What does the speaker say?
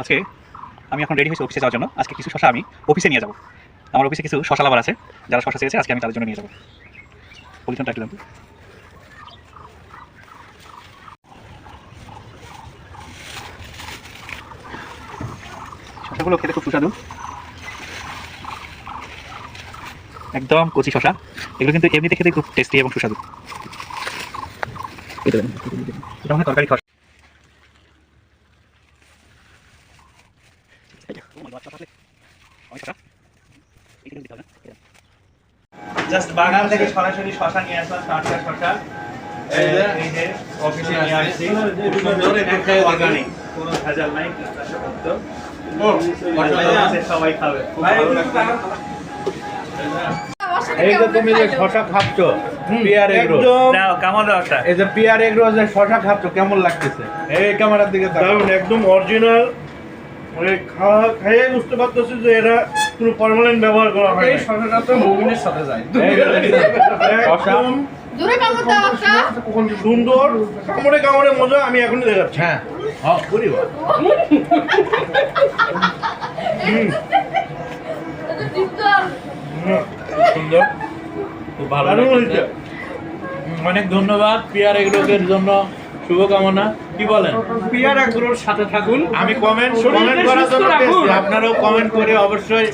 আজকে আমি এখন রেডি হয়েছি অফিসে যাওয়ার জন্য। আজকে কিছু শশা আমি অফিসে নিয়ে যাব। আমার অফিসে কিছু শশা লাভার আছে। যারা শশা চেয়েছে, আজকে আমি তাদের জন্য নিয়ে যাব। পলিথনটা শশাগুলো খেতে খুব সুস্বাদু। একদম কচি শশা। এগুলো কিন্তু এমনিতে খেতে খুব টেস্টি এবং সুস্বাদু। এটা জাস্ট বাগান থেকে সরাসরি শশা নিয়ে আসলাম টাটকা শশা। এই যে, এই যে অফিসে নিয়ে আসছি। খুব সুন্দর, একটু খেয়ে দেখুন। অর্গানিক কোনো ভেজাল নাই কীটনাশকমুক্ত। ও, মশলা আছে, সবাই খাবে। খুব ভালো লাগবে। এই যে তুমি যে শশা খাচ্ছ পিয়ার এগরো নাও কেমন এই যে পিয়ার এগরো যে শশা খাচ্ছ কেমন লাগতেছে? এই ক্যামেরার দিকে। একদম অরিজিনাল মানে খাওয়া খেয়ে বুঝতে পারতেছি যে এরা কোনো পার্মানেন্ট ব্যবহার করা হয় এই শশাটা তো সাথে যায়। একদম। সুন্দর। কামড়ে কামড়ে মজা আমি এখনই দেখাচ্ছি। হ্যাঁ। হ্যাঁ অনেক ধন্যবাদ পিয়ার এগুলোকের জন্য। শুভকামনা। কি বলেন? পিয়ার এগ্রোর সাথে থাকুন। আমি কমেন্ট কমেন্ট করার জন্য আপনারাও কমেন্ট করে অবশ্যই